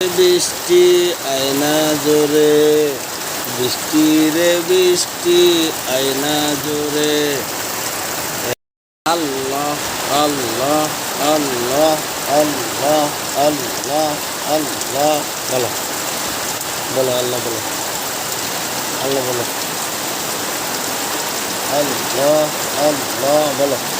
বৃষ্টি আয়না জোরে বৃষ্টি রে বৃষ্টি আয়না জোরে। আল্লাহ আল্লাহ আল্লাহ আল্লাহ আল্লাহ আল্লাহ। বলো বলো, আল্লাহ বলো আল্লাহ বলো। আল্লাহ আল্লাহ, বলো।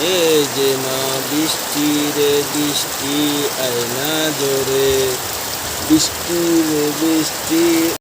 এই যে মা বৃষ্টি রে বৃষ্টি আয়না জোরে। বৃষ্টি রে বৃষ্টি